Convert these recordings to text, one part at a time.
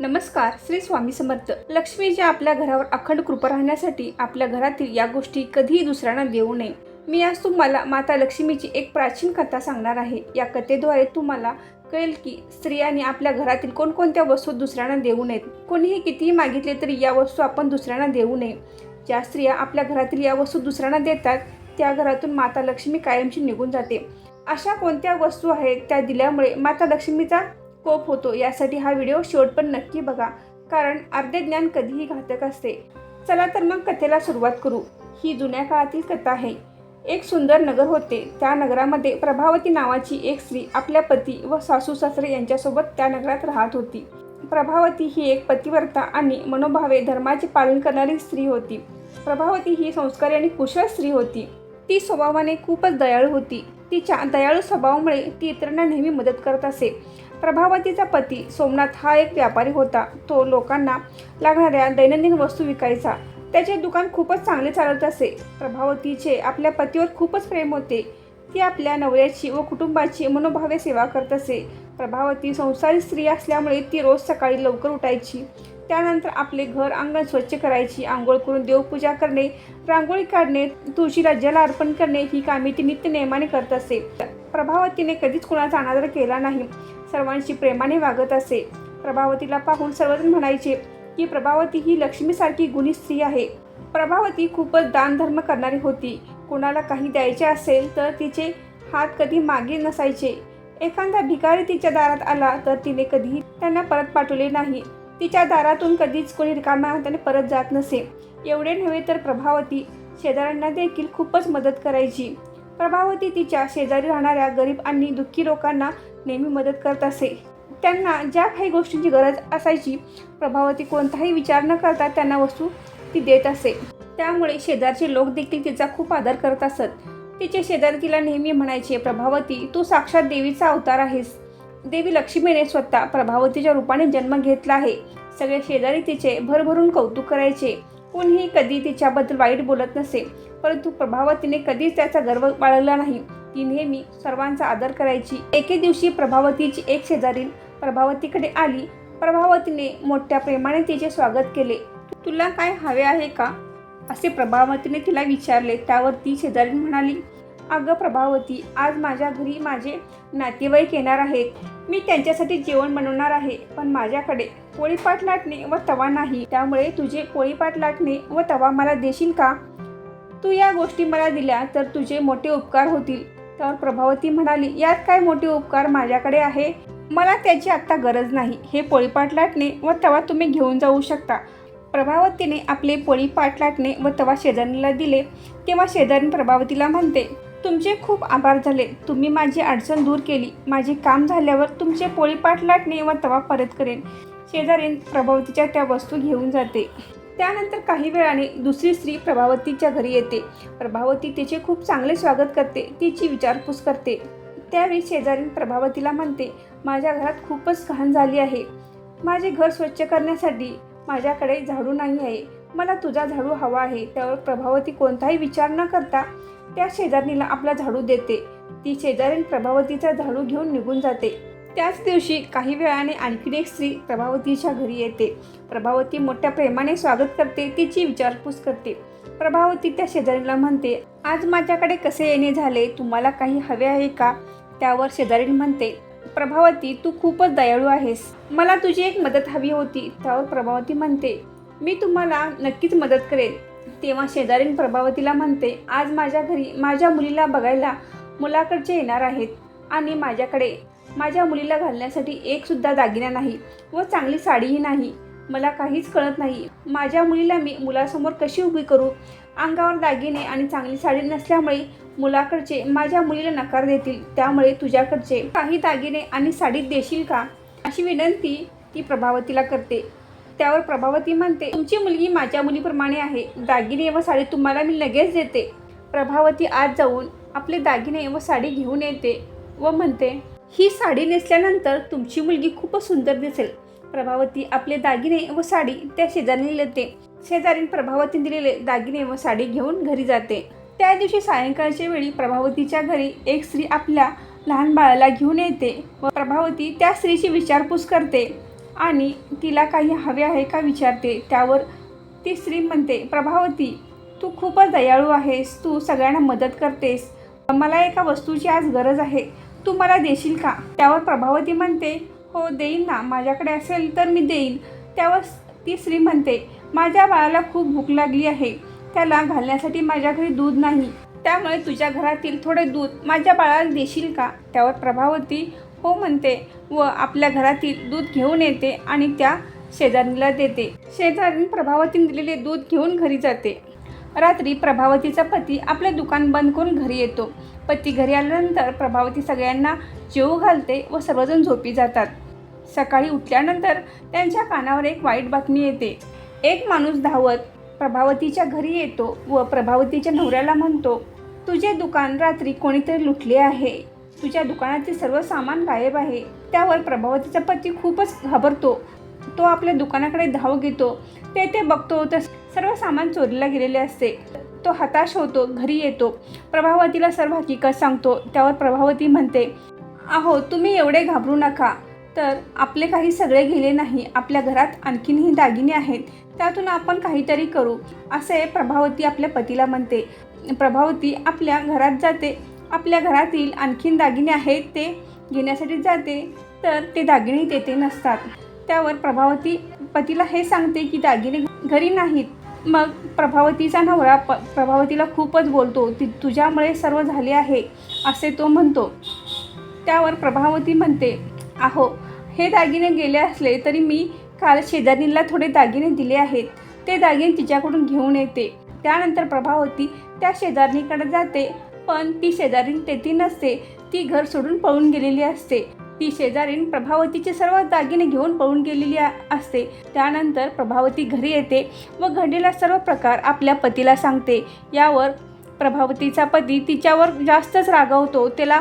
नमस्कार श्री स्वामी समर्थ. लक्ष्मीच्या आपल्या घरावर अखंड कृपा राहण्यासाठी आपल्या घरातील या गोष्टी कधीही दुसऱ्यांना देऊ नये. मी आज तुम्हाला माता लक्ष्मीची एक प्राचीन कथा सांगणार आहे. या कथेद्वारे तुम्हाला कळेल की स्त्रियांनी आपल्या घरातील कोणकोणत्या वस्तू दुसऱ्यांना देऊ नयेत. कोणीही कितीही मागितले तरी या वस्तू आपण दुसऱ्यांना देऊ नये. ज्या स्त्रिया आपल्या घरातील या वस्तू दुसऱ्यांना देतात त्या घरातून माता लक्ष्मी कायमची निघून जाते. अशा कोणत्या वस्तू आहेत त्या दिल्यामुळे माता लक्ष्मीचा कोप होतो. यासाठी हा व्हिडिओ शेवट पण नक्की बघा. कारण अर्धे ज्ञान कधीही घातक असते. चला तर मग कथेला सुरुवात करू. ही जुन्या काळातील कथा आहे. एक सुंदर नगर होते. त्या नगरामध्ये प्रभावती नावाची एक स्त्री आपल्या पती व सासू सासरे यांच्यासोबत त्या नगरात राहत होती. प्रभावती ही एक पतिव्रता आणि मनोभावे धर्माचे पालन करणारी स्त्री होती. प्रभावती ही संस्कारी आणि कुशल स्त्री होती. ती स्वभावाने खूपच दयाळू होती. तिच्या दयाळू स्वभावामुळे ती इतरांना नेहमी मदत करत असे. प्रभावतीचा पती सोमनाथ हा एक व्यापारी होता. तो लोकांना लागणाऱ्या दैनंदिन वस्तू विकायचा. त्याचे दुकान खूपच चांगले चालत असे. प्रभावतीचे आपल्या पतीवर खूपच प्रेम होते. ती आपल्या नवऱ्याची व कुटुंबाची मनोभावे सेवा करत असे. प्रभावती संसारी स्त्री असल्यामुळे ती रोज सकाळी लवकर उठायची. त्यानंतर आपले घर अंगण स्वच्छ करायची आंघोळ करून देवपूजा करणे रांगोळी काढणे तुळशीला जल अर्पण करणे ही कामे ती नित्य नेमाने करत असे. प्रभावतीने कधीच कुणाचा अनादर केला नाही. सर्वांशी प्रेमाने वागत असे. प्रभावतीला पाहून सर्वजण म्हणायचे की प्रभावती ही लक्ष्मीसारखी गुणी स्त्री आहे. प्रभावती खूपच दानधर्म करणारी होती. कोणाला काही द्यायचे असेल तर तिचे हात कधी मागे नसायचे. एखादा भिकारी तिच्या दारात आला तर तिने कधीही त्यांना परत पाठवले नाही. तिच्या दारातून कधीच कोणी रिकाम्या हाताने परत जात नसे. एवढे नव्हे तर प्रभावती शेजाऱ्यांना देखील खूपच मदत करायची. प्रभावती तिच्या शेजारी राहणाऱ्या गरीब आणि दुःखी लोकांना नेहमी मदत करत असे. त्यांना ज्या काही गोष्टींची गरज असायची प्रभावती कोणताही विचार न करता त्यांना वस्तू ती देत असे. त्यामुळे शेजारचे लोक देखील तिचा खूप आदर करत असत. तिचे शेजारी तिला नेहमी म्हणायचे प्रभावती तू साक्षात देवीचा अवतार आहेस. देवी लक्ष्मीने स्वतः प्रभावतीच्या रूपाने जन्म घेतला आहे. सगळे शेजारी तिचे भरभरून कौतुक करायचे. कोणीही कधी तिच्याबद्दल वाईट बोलत नसे परंतु प्रभावतीने कधीच त्याचा गर्व बाळगला नाही. ती नेहमी सर्वांचा आदर करायची. एके दिवशी प्रभावतीची एक शेजारील प्रभावतीकडे आली. प्रभावतीने मोठ्या प्रेमाने तिचे स्वागत केले. तुला काय हवे आहे का? असे प्रभावतीने तिला विचारले. त्यावर ती शेजारी म्हणाली अगं प्रभावती आज माझ्या घरी माझे नातेवाईक येणार आहेत. मी त्यांच्यासाठी जेवण बनवणार आहे पण माझ्याकडे पोळीपाट लाटणे व तवा नाही. त्यामुळे तुझे पोळीपाट लाटणे व तवा मला देशील का? तू या गोष्टी मला दिल्या तर तुझे मोठे उपकार होतील. त्यावर प्रभावती म्हणाली यात काय मोठे उपकार माझ्याकडे आहे? मला त्याची आत्ता गरज नाही. हे पोळीपाट लाटणे व तवा तुम्ही घेऊन जाऊ शकता. प्रभावतीने आपले पोळीपाट लाटणे व तवा शेजारणीला दिले. तेव्हा शेजारी प्रभावतीला म्हणते तुमचे खूप आभार झाले. तुम्ही माझी अडचण दूर केली. माझे काम झाल्यावर तुमचे पोळीपाट लाटणे व तवा परत करेन. शेजारीन प्रभावतीच्या त्या वस्तू घेऊन जाते. त्यानंतर काही वेळाने दुसरी स्त्री प्रभावतीच्या घरी येते. प्रभावती तिचे खूप चांगले स्वागत करते. तिची विचारपूस करते. त्यावेळी शेजारीन प्रभावतीला म्हणते माझ्या घरात खूपच घाण झाली आहे. माझे घर स्वच्छ करण्यासाठी माझ्याकडे झाडू नाही आहे. मला तुझा झाडू हवा आहे त्यावर प्रभावती कोणताही विचार न करता त्या शेजारणीला आपला झाडू देते. ती शेजारीण प्रभावतीचा झाडू घेऊन निघून जाते. त्याच दिवशी काही वेळाने आणखीन एक स्त्री प्रभावतीच्या घरी येते. प्रभावती मोठ्या प्रेमाने स्वागत करते तिची विचारपूस करते. प्रभावती त्या शेजारीला म्हणते आज माझ्याकडे कसे येणे झाले? तुम्हाला काही हवे आहे का? त्यावर शेजारीण म्हणते प्रभावती तू खूपच दयाळू आहेस. मला तुझी एक मदत हवी होती. त्यावर प्रभावती म्हणते मी तुम्हाला नक्कीच मदत करेन. तेव्हा शेजारीन प्रभावतीला म्हणते आज माझ्या घरी माझ्या मुलीला बघायला मुलाकडचे येणार आहेत आणि माझ्याकडे. माझ्या मुलीला घालण्यासाठी एकसुद्धा दागिना नाही व चांगली साडीही नाही. मला काहीच कळत नाही. माझ्या मुलीला मी मुलासमोर कशी उभी करू? अंगावर दागिने आणि चांगली साडी नसल्यामुळे मुलाकडचे माझ्या मुलीला नकार देतील. त्यामुळे तुझ्याकडचे काही दागिने आणि साडी देशील का? अशी विनंती ती प्रभावतीला करते. त्यावर प्रभावती म्हणते तुमची मुलगी माझ्या मुलीप्रमाणे आहे. दागिने व साडी तुम्हाला मी लगेच देते. प्रभावती आत जाऊन आपले दागिने व साडी घेऊन येते व म्हणते ही साडी नेसल्यानंतर तुमची मुलगी खूपच सुंदर दिसेल प्रभावती आपले दागिने व साडी त्या शेजारीला देते शेजारीन प्रभावतीने दिलेले दागिने व साडी घेऊन घरी जाते. त्या दिवशी सायंकाळच्या वेळी प्रभावतीच्या घरी एक स्त्री आपल्या लहान बाळाला घेऊन येते व प्रभावती त्या स्त्रीची विचारपूस करते. आणि तिला काही हवे आहे का विचारते. त्यावर ती स्त्री म्हणते प्रभावती तू खूपच दयाळू आहेस. तू सगळ्यांना मदत करतेस. मला एका वस्तूची आज गरज आहे. तू मला देशील का? त्यावर प्रभावती म्हणते हो देईन ना. माझ्याकडे असेल तर मी देईन. त्यावर ती स्त्री म्हणते माझ्या बाळाला खूप भूक लागली आहे. त्याला घालण्यासाठी माझ्या घरी दूध नाही. त्यामुळे तुझ्या घरातील थोडे दूध माझ्या बाळाला देशील का? त्यावर प्रभावती हो म्हणते व आपल्या घरातील दूध घेऊन येते आणि त्या शेजारीला देते. शेजारीन प्रभावतीने दिलेले दूध घेऊन घरी जाते. रात्री प्रभावतीचा पती आपले दुकान बंद करून घरी येतो. पती घरी आल्यानंतर प्रभावती सगळ्यांना जेवू घालते व सर्वजण झोपी जातात. सकाळी उठल्यानंतर त्यांच्या कानावर एक वाईट बातमी येते. एक माणूस धावत प्रभावतीच्या घरी येतो व प्रभावतीच्या नवऱ्याला म्हणतो तुझे दुकान रात्री कोणीतरी लुटले आहे. तुझ्या दुकानातील सर्व सामान गायब आहे. त्यावर प्रभावतीचा पती खूपच घाबरतो. तो आपल्या दुकानाकडे धाव घेतो. ते ते बघतो. तर सर्व सामान चोरीला गेलेले असते. तो हताश होतो. घरी येतो. प्रभावतीला सर्व हकीकत सांगतो. त्यावर प्रभावती म्हणते अहो तुम्ही एवढे घाबरू नका. तर आपले काही सगळे गेले नाही. आपल्या घरात आणखीनही दागिने आहेत. त्यातून आपण काहीतरी करू. असे प्रभावती आपल्या पतीला म्हणते. प्रभावती आपल्या घरात जाते. आपल्या घरातील आणखीन दागिने आहेत ते घेण्यासाठी जाते तर ते दागिने तेथे नसतात. त्यावर प्रभावती पतीला हे सांगते की दागिने घरी नाहीत. मग प्रभावतीचा नवरा प प्रभावतीला खूपच बोलतो ती तुझ्यामुळे सर्व झाले आहे असे तो म्हणतो. त्यावर प्रभावती म्हणते अहो हे दागिने गेले असले तरी मी काल शेजारीला थोडे दागिने दिले आहेत. ते दागिने तिच्याकडून घेऊन येते. त्यानंतर प्रभावती त्या शेजारणीकडे जाते. पण ती शेजारीण तेथे नसते. ती घर सोडून पळून गेलेली असते. ती शेजारीण प्रभावतीचे सर्व दागिने घेऊन पळून गेलेली असते. त्यानंतर प्रभावती घरी येते व घडलेला सर्व प्रकार आपल्या पतीला सांगते. यावर प्रभावतीचा पती तिच्यावर जास्तच रागावतो. त्याला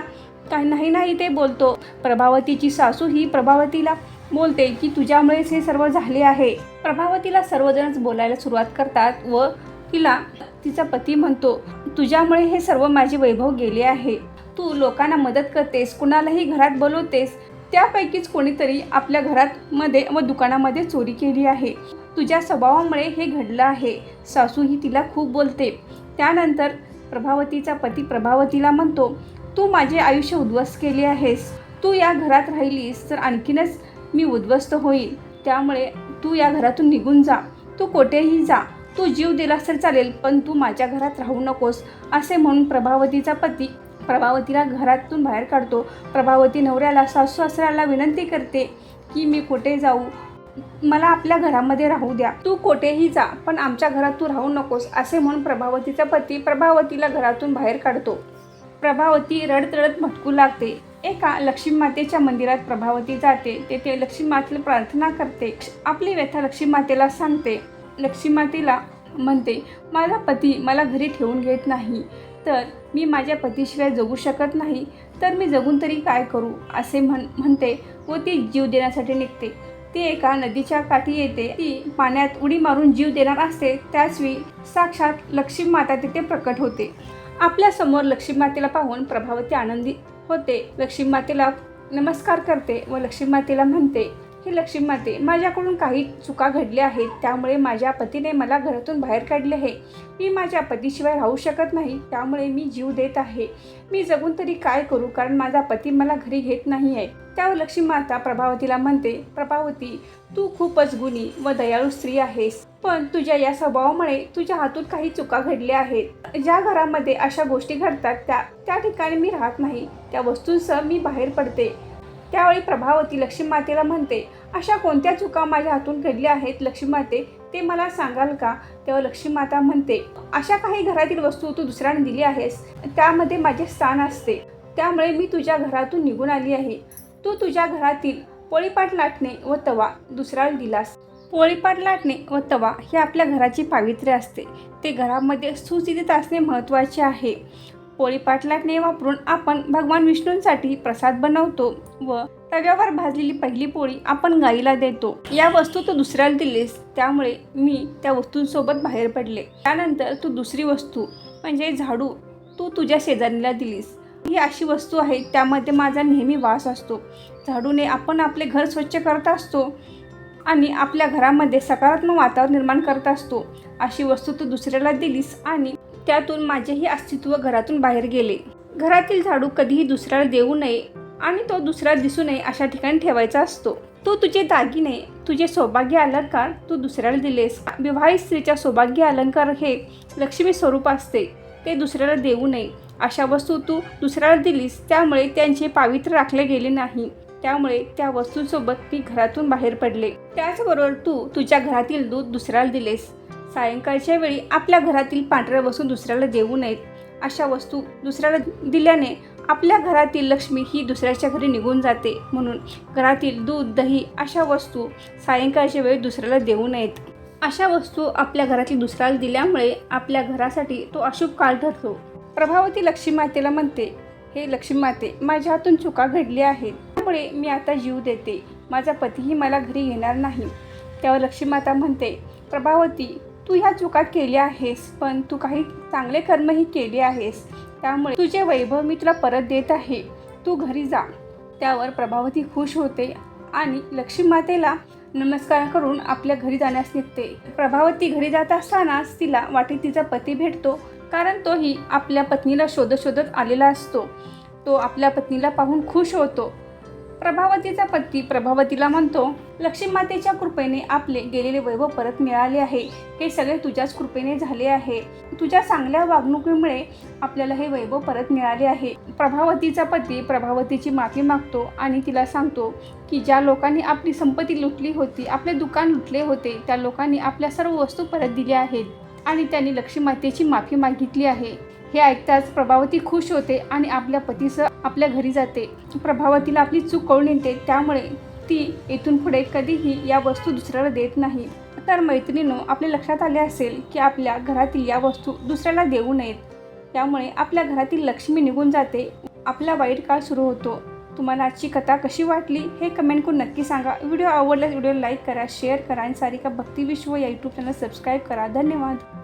काही नाही नाही ते बोलतो. प्रभावतीची सासू ही प्रभावतीला बोलते की तुझ्यामुळेच हे सर्व झाले आहे. प्रभावतीला सर्वजणच बोलायला सुरुवात करतात व तिला तिचा पती म्हणतो. तुझ्यामुळे हे सर्व माझे वैभव गेले आहे. तू लोकांना मदत करतेस कुणालाही घरात बोलवतेस त्यापैकीच कोणीतरी आपल्या घरात मध्ये व दुकानामध्ये चोरी केली आहे. तुझ्या स्वभावामुळे हे घडलं आहे. सासू ही तिला खूप बोलते. त्यानंतर प्रभावतीचा पती प्रभावतीला म्हणतो तू माझे आयुष्य उद्ध्वस्त केले आहेस. तू या घरात राहिलीस तर आणखीनच मी उद्ध्वस्त होईल त्यामुळे तू या घरातून निघून जा. तू कोठेही जा. तू जीव दिलास तर चालेल पण तू माझ्या घरात राहू नकोस असे म्हणून प्रभावतीचा पती प्रभावतीला घरातून बाहेर काढतो. प्रभावती नवऱ्याला सासू सासऱ्याला विनंती करते की मी कुठे जाऊ? मला आपल्या घरामध्ये राहू द्या. तू कोठेही जा पण आमच्या घरात तू राहू नकोस असे म्हणून प्रभावतीचा पती प्रभावतीला घरातून बाहेर काढतो. प्रभावती रडतरडत भटकू लागते. एका लक्ष्मी मातेच्या मंदिरात प्रभावती जाते. तेथे लक्ष्मी मातेला प्रार्थना करते. आपली व्यथा लक्ष्मी मातेला सांगते. लक्ष्मी मातेला म्हणते माझा पती मला घरी ठेवून घेत नाही. तर मी माझ्या पतीशिवाय जगू शकत नाही. तर मी जगून तरी काय करू? असे म्हण म्हणते व ती जीव देण्यासाठी निघते. ती एका नदीच्या काठी येते. ती पाण्यात उडी मारून जीव देणार असते. त्याचवेळी साक्षात लक्ष्मी माता तिथे प्रकट होते. आपल्यासमोर लक्ष्मी मातेला पाहून प्रभावती आनंदी होते. लक्ष्मी मातेला नमस्कार करते व लक्ष्मी मातेला म्हणते की लक्ष्मी माते माझ्याकडून काही चुका घडल्या आहेत त्यामुळे माझ्या पतीने मला घरातून बाहेर काढले आहे. मी माझ्या पतीशिवाय राहू शकत नाही त्यामुळे मी जीव देत आहे. मी जगून तरी काय करू कारण माझा पती मला घरी घेत नाही आहे. त्यावर लक्ष्मी माता प्रभावतीला म्हणते प्रभावती तू खूपच गुणी व दयाळू स्त्री आहेस. पण तुझ्या या स्वभावामुळे तुझ्या हातून काही चुका घडल्या आहेत. ज्या घरामध्ये अशा गोष्टी घडतात त्या त्या ठिकाणी मी राहत नाही. त्या वस्तूंसह मी बाहेर पडते. त्यावेळी प्रभावती लक्ष्मी मातेला म्हणते अशा कोणत्या चुका माझ्या हातून घडल्या आहेत लक्ष्मी माते ते मला सांगाल का? तेव्हा लक्ष्मी माता म्हणते अशा काही घरातील वस्तू तू दुसऱ्याने दिली आहेस. त्यामध्ये माझे स्थान असते. त्यामुळे मी तुझ्या घरातून निघून आली आहे. तू तुझ्या घरातील पोळीपाट लाटणे व तवा दुसऱ्याला दिलास. पोळीपाट लाटणे व तवा हे आपल्या घराची पावित्र्य असते. ते घरामध्ये सुस्थितीत असणे महत्त्वाचे आहे. पोळीपाट लाटणे वापरून आपण भगवान विष्णूंसाठी प्रसाद बनवतो व तव्यावर भाजलेली पहिली पोळी आपण गाईला देतो. या वस्तू तू दुसऱ्याला दिलीस त्यामुळे मी त्या वस्तूंसोबत बाहेर पडले. त्यानंतर तू दुसरी वस्तू म्हणजे झाडू तू तुझ्या शेजारीला दिलीस. ही अशी वस्तू आहे त्यामध्ये माझा नेहमी वास असतो. झाडूने आपण आपले घर स्वच्छ करत असतो आणि आपल्या घरामध्ये सकारात्मक वातावरण निर्माण करत असतो. अशी वस्तू तू दुसऱ्याला दिलीस आणि त्यातून माझेही अस्तित्व घरातून बाहेर गेले. घरातील झाडू कधीही दुसऱ्याला देऊ नये आणि तो दुसरा दिसू नये अशा ठिकाणी ठेवायचा असतो. तू तुझे दागिने तुझे सौभाग्य अलंकार तू दुसऱ्याला दिलेस. विवाहित स्त्रीच्या सौभाग्य अलंकार हे लक्ष्मी स्वरूप असते. ते दुसऱ्याला देऊ नये. अशा वस्तू तू दुसऱ्याला दिलीस त्यामुळे त्यांचे पावित्र्य राखले गेले नाही. त्यामुळे त्या वस्तूसोबत मी घरातून बाहेर पडले. त्याचबरोबर तू तुझ्या घरातील दूध दुसऱ्याला दिलेस. सायंकाळच्या वेळी आपल्या घरातील पांढऱ्या वस्तू दुसऱ्याला देऊ नयेत. अशा वस्तू दुसऱ्याला दिल्याने आपल्या घरातील लक्ष्मी ही दुसऱ्याच्या घरी निघून जाते. म्हणून घरातील दूध दही अशा वस्तू सायंकाळच्या वेळी दुसऱ्याला देऊ नयेत. अशा वस्तू आपल्या घरातील दुसऱ्याला दिल्यामुळे आपल्या घरासाठी तो अशुभ काळ ठरतो. प्रभावती लक्ष्मी मातेला म्हणते हे लक्ष्मी माते माझ्या हातून चुका घडल्या आहेत. त्यामुळे मी आता जीव देते. माझा पतीही मला घरी येणार नाही. त्यावर लक्ष्मी माता म्हणते प्रभावती तू ह्या चुका केल्या आहेस पण तू काही चांगले कर्मही केले आहेस. त्यामुळे तुझे वैभव मी तुला परत देत आहे. तू घरी जा. त्यावर प्रभावती खुश होते आणि लक्ष्मी मातेला नमस्कार करून आपल्या घरी जाण्यास निघते. प्रभावती घरी जात असतानाच तिला वाटेत तिचा पती भेटतो कारण तोही आपल्या पत्नीला शोधत शोधत आलेला असतो. तो आपल्या पत्नीला पाहून खुश होतो. प्रभावतीचा पती प्रभावतीला म्हणतो लक्ष्मी मातेच्या कृपेने आपले गेलेले वैभव परत मिळाले आहे. हे सगळे तुझ्याच कृपेने झाले आहे. तुझ्या चांगल्या वागणुकीमुळे आपल्याला हे वैभव परत मिळाले आहे. प्रभावतीचा पती प्रभावतीची माफी मागतो आणि तिला सांगतो की ज्या लोकांनी आपली संपत्ती लुटली होती आपले दुकान लुटले होते त्या लोकांनी आपल्या सर्व वस्तू परत दिल्या आहेत आणि त्यांनी लक्ष्मी मातेची माफी मागितली आहे. हे ऐकताच प्रभावती खुश होते आणि आपल्या पतीसह आपल्या घरी जाते. प्रभावतीला आपली चूक कळून येते. त्यामुळे ती इथून पुढे कधीही या वस्तू दुसऱ्याला देत नाही. तर मैत्रिणीनो आपल्या लक्षात आले असेल की आपल्या घरातील या वस्तू दुसऱ्याला देऊ नयेत. त्यामुळे आपल्या घरातील लक्ष्मी निघून जाते. आपला वाईट काळ सुरू होतो. तुम्हाला आजची कथा कशी वाटली हे कमेंट करून नक्की सांगा. व्हिडिओ आवडल्यास व्हिडिओ लाईक करा शेअर करा आणि सारिका भक्ती विश्व या यूट्यूब चॅनल सबस्क्राईब करा. धन्यवाद.